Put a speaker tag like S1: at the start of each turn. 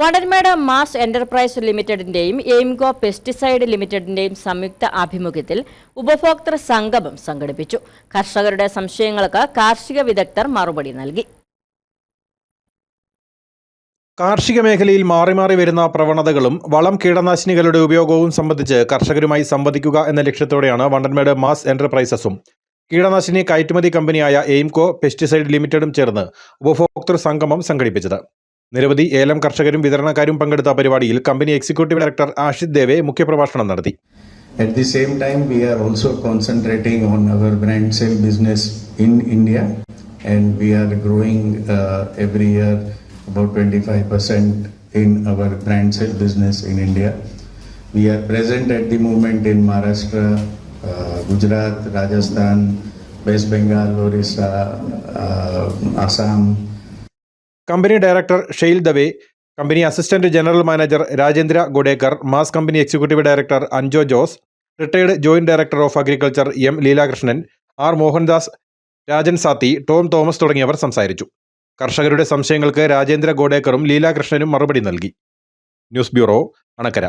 S1: Vandanmedu mass enterprise ലിമിറ്റഡിന്റെയും എയിംഗോ pesticide ലിമിറ്റഡിന്റെയും സംയുക്ത ആഭിമുഖ്യത്തിൽ ഉപഭോക്തൃ സംഗമം സംഘടിപ്പിച്ചു. കർഷകരുടെ സംശയങ്ങൾക്ക് കാർഷിക വിദഗ്ധർ മറുപടി നൽകി.
S2: കാർഷിക മേഖലയിൽ മാറി മാറി വരുന്ന പ്രവണതകളും വളം കീടനാശിനികളുടെ ഉപയോഗവും സംബന്ധിച്ച് കർഷകരുമായി സംവദിക്കുക എന്ന ലക്ഷ്യത്തോടെയാണ് വണ്ടൻമേട് മാസ് എന്റർപ്രൈസസും. കീടനാശിനി കയറ്റുമതി കമ്പനിയായ എയിംകോ പെസ്റ്റിസൈഡ് ലിമിറ്റഡും ചേർന്ന് ഉപഭോക്തൃ സംഗമം സംഘടിപ്പിച്ചത്. നിരവധി ഏലം കർഷകരും വിതരണക്കാരും പങ്കെടുത്ത പരിപാടിയിൽ company executive director Ashid Dave മുഖ്യപ്രഭാഷണം നടത്തി
S3: At the same time, we are also concentrating on our brand sale business in India, and we are growing uh, every year about 25% in our brand sale business in India. We are present at the moment in Maharashtra, uh, Gujarat, Rajasthan, West Bengal, Orissa, uh, Assam,
S2: company director Shail Dave company assistant general manager Rajendra Gudekar mass company executive director Anjo Jose retired joint director of agriculture M Leelakrishnan R Mohandas Rajan Sathi Tom Thomas തുടങ്ങിയവർ സംസാരിച്ചു. കർഷകരുടെ സംശയങ്ങൾക്ക് രാജേന്ദ്ര ഗോഡേക്കറും ലീലാകൃഷ്ണനും മറുപടി നൽകി. News bureau Anakkara.